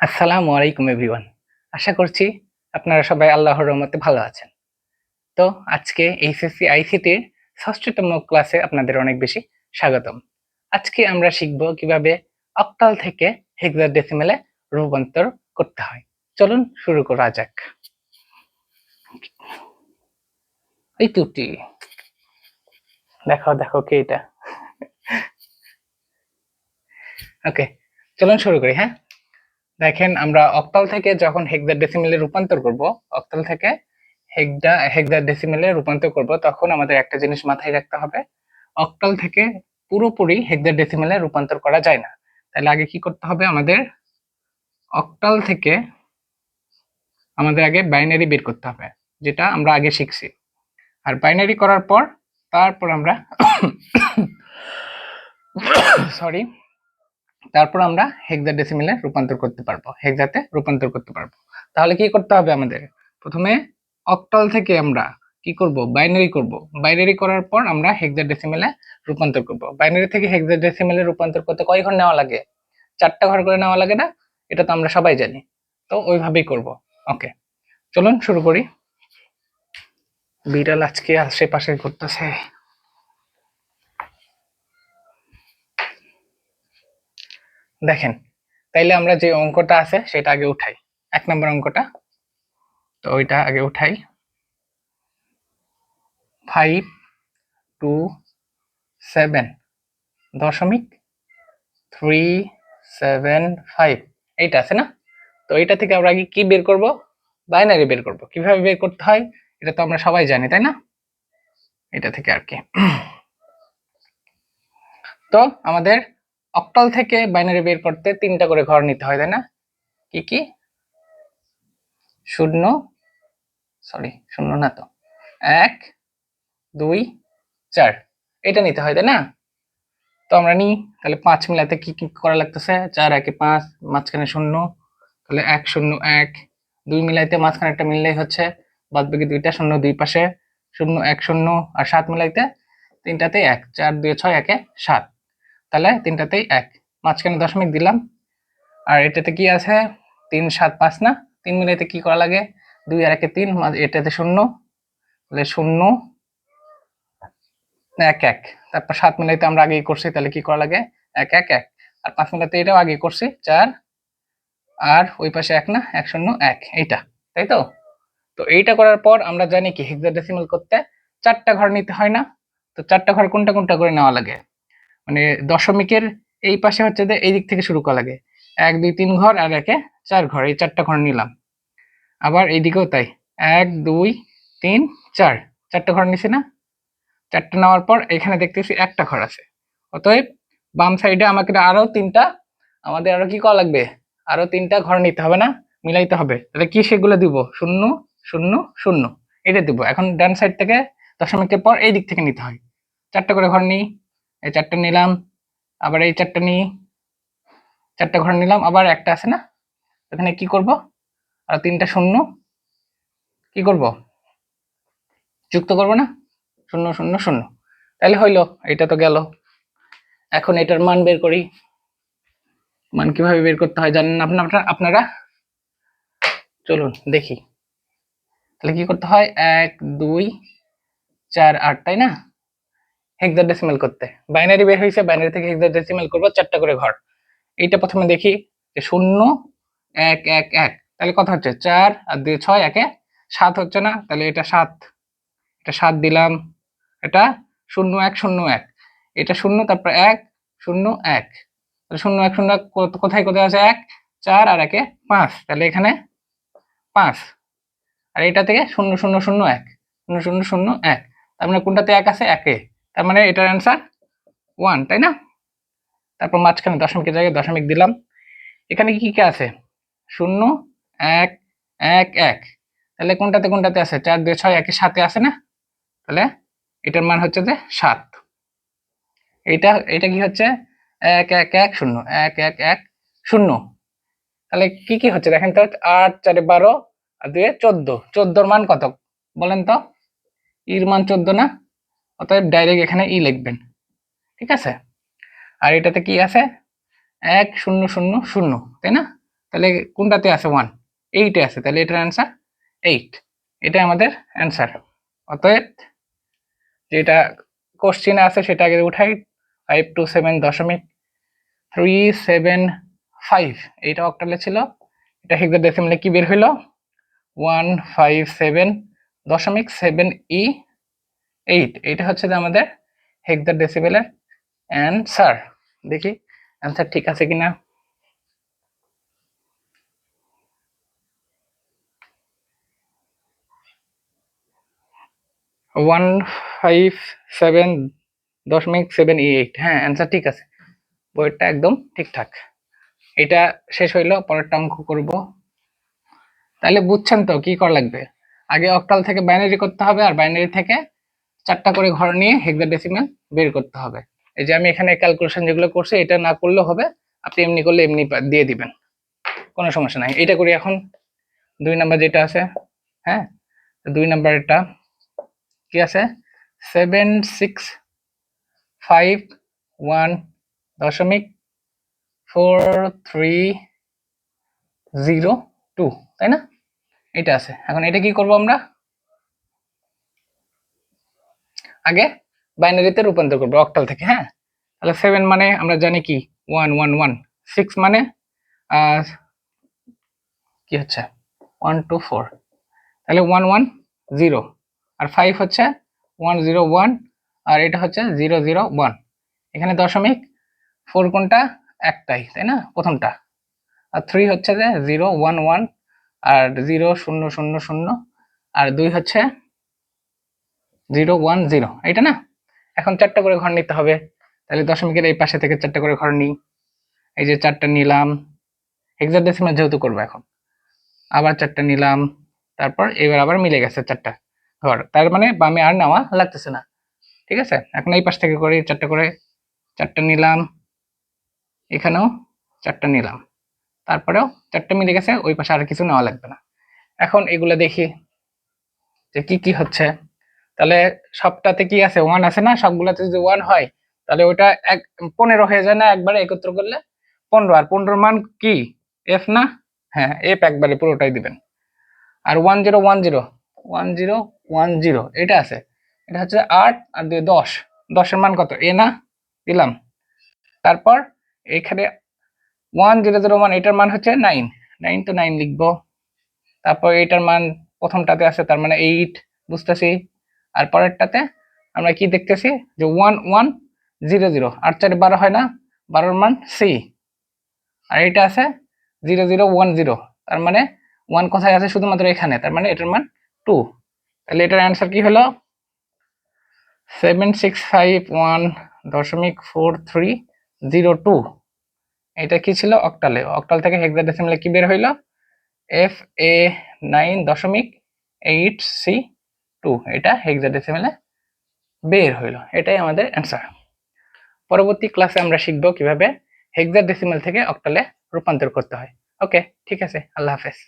আসসালামু আলাইকুম, এভরিওয়ান। আশা করছি আপনারা সবাই আল্লাহর রহমতে ভালো আছেন। তো আজকে এইচএসসি আইসিটির ষষ্ঠতম ক্লাসে আপনাদের অনেক বেশি স্বাগতম। আজকে আমরা শিখব কীভাবে অক্টাল থেকে হেক্সাডেসিমেলে রূপান্তর করতে হয়। চলুন শুরু করা যাক। এই তুটি দেখো দেখো কে এটা। ওকে, চলুন শুরু করি হ্যাঁ? দেখেন, আমরা অক্টাল থেকে যখন হেক্সাডেসিমেলে রূপান্তর করব, অক্টাল থেকে হেক্সা হেক্সাডেসিমেলে রূপান্তর করব, তখন আমাদের একটা জিনিস মাথায় রাখতে হবে। অক্টাল থেকে পুরোপুরি হেক্সাডেসিমেলে রূপান্তর করা যায় না। তাহলে আগে কি করতে হবে আমাদের? অক্টাল থেকে আমাদের আগে বাইনারি বের করতে হবে, যেটা আমরা আগে শিখছি। আর বাইনারি করার পর, তারপর আমরা সরি তারপর আমরা হেক্সাডেসিমেলে রূপান্তর করতে পারব হেক্সাতে রূপান্তর করতে পারব। তাহলে কি করতে হবে আমাদের? প্রথমে অক্টাল থেকে আমরা কি করব? বাইনারি করব। বাইনারি করার পর আমরা হেক্সাডেসিমেলে রূপান্তর করব। বাইনারি থেকে হেক্সাডেসিমেলে রূপান্তর করতে কয় ঘর নেওয়া লাগে? চারটা ঘর করে নেওয়া লাগে না? এটা তো আমরা সবাই জানি। তো ওইভাবেই করব। ওকে চলুন শুরু করি। বিড়াল আজকে আশেপাশে ঘুরতেছে। দেখেন, তাইলে আমরা যে অঙ্কটা আছে সেটা আগে উঠাই। এক নম্বর অঙ্কটা, তো ওইটা আগে উঠাই। ফাইভ টু সেভেন দশমিক থ্রি সেভেন ফাইভ এইটা আছে না? তো এইটা থেকে আমরা আগে কি বের করব? বাইনারি বের করব। কীভাবে বের করতে হয়? এটা তো আমরা সবাই জানি, তাই না? এটা থেকে আর কি। তো আমাদের অক্টাল থেকে বাইনারি বের করতে তিনটা করে ঘর নিতে হয়, তাই না? কি কি? শূন্য সরি শূন্য না তো। এক, দুই, চার। এটা নিতে হয়, তাই না? তো আমরা নিই। তাহলে পাঁচ মিলাতে কি কি করা লাগতেছে? চার, একে পাঁচ, মাঝখানে শূন্য। তাহলে এক, শূন্য, এক। দুই মিলাইতে মাঝখানে একটা মিললেই হচ্ছে। বাদ বাকি দুইটা, শূন্য দুই পাশে। শূন্য, এক, শূন্য। আর সাত মিলাইতে তিনটাতে এক। চার, দুই, ছয়, একে সাত। তাহলে তিনটাতেই এক। মাঝখানে দশমিক দিলাম। আর এটাতে কি আছে? তিন, সাত, পাঁচ না? তিন মিলাইতে কি করা লাগে? দুই আর একে তিন এটাতে শূন্য। তাহলে শূন্য। এক এক। তারপর সাত মিলাইতে আমরা আগেই করছি, তাহলে কি করা লাগে? এক এক এক। আর পাঁচ মিলাইতে এটাও আগে করছি, চার। আর ওই পাশে এক না? এক, শূন্য, এক। এইটা, তাই তো? তো এইটা করার পর আমরা জানি কি হেক্সাডেসিমাল করতে চারটা ঘর নিতে হয় না। তো চারটা ঘর কোনটা কোনটা করে নেওয়া লাগে? মানে দশমিকের এই পাশে হচ্ছে যে এই দিক থেকে শুরু করা লাগে। এক, দুই, তিন ঘর আর একে চার ঘর, এই চারটা ঘর নিলাম। আবার এইদিকেও তাই। এক, দুই, তিন, চার। চারটা ঘর নিছি না? চারটা নেওয়ার পর এখানে দেখতেছি একটা ঘর আছে। অতএব বাম সাইডে আমাকে আরও তিনটা, আমাদের আরও কি করা লাগবে? আরও তিনটা ঘর নিতে হবে না? মিলাইতে হবে। তাহলে কি সেগুলো দিব? শূন্য শূন্য শূন্য। এটা দিব। এখন ডান সাইড থেকে দশমিকের পর এই দিক থেকে নিতে হয়। চারটা করে ঘর নিই। এই চারটা নিলাম, আবার এই চারটা নিই, চারটা ঘর নিলাম, আবার একটা আছে না? এখানে কি করব? আর তিনটা শূন্য, কি করব? যুক্ত করব না? শূন্য শূন্য শূন্য। তাহলে হইল এটা তো গেল। এখন এটার মান বের করি। মান কীভাবে বের করতে হয় জানেন আপনারা আপনারা? চলুন, দেখি। তাহলে কি করতে হয়? এক, দুই, চার, আট, তাই না? হেক্সাডেসিমাল করতে। বাইনারি বের হয়েছে বাইনারি থেকে হেক্সাডেসিমাল করব, চারটা করে ঘর। এইটা প্রথমে দেখি যে শূন্য, এক এক এক। তাহলে কত হচ্ছে চার আর দুই, ছয়, একে সাত হচ্ছে না? তাহলে এটা সাত। এটা সাত দিলাম। এটা শূন্য, এক শূন্য, এক। এটা শূন্য, তারপর এক, শূন্য এক। শূন্য এক, শূন্য কোথায় কোথায় আছে এক? চার আর একে পাঁচ। তাহলে এখানে পাঁচ। আর এটা থেকে শূন্য শূন্য শূন্য, এক। শূন্য শূন্য শূন্য, এক। তার মানে কোনটাতে এক আছে? একে। তার মানে এটার অ্যান্সার ওয়ান তাই না? তারপর মাঝখানে দশমিকের জায়গায় দশমিক দিলাম। এখানে কি কি আছে? শূন্য, এক এক এক। তাহলে কোনটাতে কোনটাতে আছে? চার, দুই, ছয়, একের সাথে আছে না? তাহলে এটার মান হচ্ছে যে সাত। এইটা এটা কি হচ্ছে? এক এক এক, শূন্য। এক এক এক, শূন্য। তাহলে কি কি হচ্ছে? দেখেন তো, আট, চারে বারো, আর দুয়ে চোদ্দ। চোদ্দোর মান কত? বলেন তো। ইর মান চোদ্দ না? অতএব ডাইরেক্ট এখানে ই লিখবেন। ঠিক আছে? আর এটাতে কি আছে? এক শূন্য শূন্য শূন্য, তাই না? তাহলে কোনটাতে আছে? ওয়ান এইটে আছে। তাহলে এটার অ্যান্সার এইট এটা আমাদের অ্যান্সার অতএব যেটা কোশ্চিনে আছে সেটা আগে উঠাই। ফাইভ টু সেভেন দশমিক থ্রি সেভেন ফাইভ এইটা অক্টালে ছিল। এটা হেক্সা ডেসিমালে কি বের হইল? ওয়ান ফাইভ সেভেন দশমিক সেভেন ই এইট, এইটা হচ্ছে যে আমাদের হেক্সা ডেসিবেলের অ্যান্সার দেখি অ্যান্সার ঠিক আছে কিনা? ওয়ান ফাইভ সেভেন দশমিক সেভেন এইট হ্যাঁ অ্যান্সার ঠিক আছে। বইটা একদম ঠিকঠাক। এটা শেষ হইল, পরেরটা অঙ্ক করব। তাহলে বুঝছেন তো কি করা লাগবে? আগে অক্টাল থেকে বাইনারি করতে হবে আর বাইনারি থেকে চারটা করে ঘর নিয়ে হেক্সাডেসিমাল বের করতে হবে। এই যে আমি এখানে ক্যালকুলেশন যেগুলো করছি, এটা না করলেও হবে, আপনি এমনি করলে এমনি দিয়ে দিবেন। কোনো সমস্যা নাই। এটা করি এখন। দুই নাম্বার যেটা আছে হ্যাঁ? দুই নাম্বারটা কি আছে? সেভেন সিক্স ফাইভ ওয়ান দশমিক ফোর থ্রি জিরো টু তাই না? এটা আছে। এখন এটা কি করব আমরা? আগে বাইনারিতে রূপান্তর করব অক্টাল থেকে হ্যাঁ? তাহলে সেভেন মানে আমরা জানি কি? ওয়ান ওয়ান ওয়ান সিক্স মানে কি হচ্ছে? ওয়ান টু ফোর তাহলে ওয়ান ওয়ান জিরো আর ফাইভ হচ্ছে ওয়ান জিরো ওয়ান আর এটা হচ্ছে জিরো জিরো ওয়ান এখানে দশমিক ফোর কোনটা? একটাই, তাই না? প্রথমটা। আর থ্রি হচ্ছে যে জিরো ওয়ান ওয়ান আর জিরো শূন্য শূন্য শূন্য। আর দুই হচ্ছে জিরো ওয়ান জিরো। এটা না? এখন চারটা করে ঘর নিতে হবে। তাহলে দশমিকের এই পাশে থেকে চারটা করে ঘর নিই। এই যে চারটা নিলাম। হেক্সাডেসিমাল যেহেতু করব এখন। আবার চারটা নিলাম। তারপর এবার আবার মিলে গেছে চারটা ঘর। তার মানে বামে আর নেওয়া লাগতেছে না। ঠিক আছে? এখন এই পাশ থেকে করি চারটা করে। চারটা নিলাম। এখানেও চারটা নিলাম। তারপরেও চারটা মিলে গেছে, ওই পাশে আর কিছু নেওয়া লাগবে না। এখন এগুলো দেখি যে কি কি হচ্ছে। তাহলে সবটাতে কি আছে? ওয়ান আছে না? সবগুলাতে যদি ওয়ান হয়, তাহলে ওটা এক, পনেরো হয়ে যায় না? একবারে একত্র করলে পনেরো। আর পনেরোর মান কি? এফ না? হ্যাঁ এফ একবারে পুরোটাই দিবেন। আর one zero one zero one zero one zero এটা আছে। এটা হচ্ছে আট আর দুই, দশ। দশের মান কত? এ না? দিলাম। তারপর এখানে ওয়ান জিরো জিরো ওয়ান এটার মান হচ্ছে নাইন নাইন তো নাইন লিখব। তারপর এটার মান প্রথমটাতে আছে, তার মানে এইট বুঝতেছি? আর পরেরটাতে আমরা কি দেখতেছি? যে ওয়ান ওয়ান জিরো জিরো আট চারে বারো হয় না? বারোর মান সি আর এটা আছে জিরো জিরো ওয়ান জিরো তার মানে ওয়ান কোথায় আছে? শুধুমাত্র এখানে। তার মানে এটার মান টু তাহলে এটার অ্যান্সার কি হলো? সেভেন সিক্স ফাইভ ওয়ান দশমিক ফোর থ্রি জিরো টু এটা কি ছিল? অক্টালে অক্টাল থেকে হেক্সাডেসিমালে কি বের হইল? এফ এ নাইন দশমিক এইট সি টু এটা হেক্সাডেসিমেলে বের হইল, এটাই আমাদের অ্যান্সার পরবর্তী ক্লাসে আমরা শিখব কীভাবে হেক্সাডেসিমেল থেকে অক্টালে রূপান্তর করতে হয়। ওকে ঠিক আছে, আল্লাহ হাফেজ।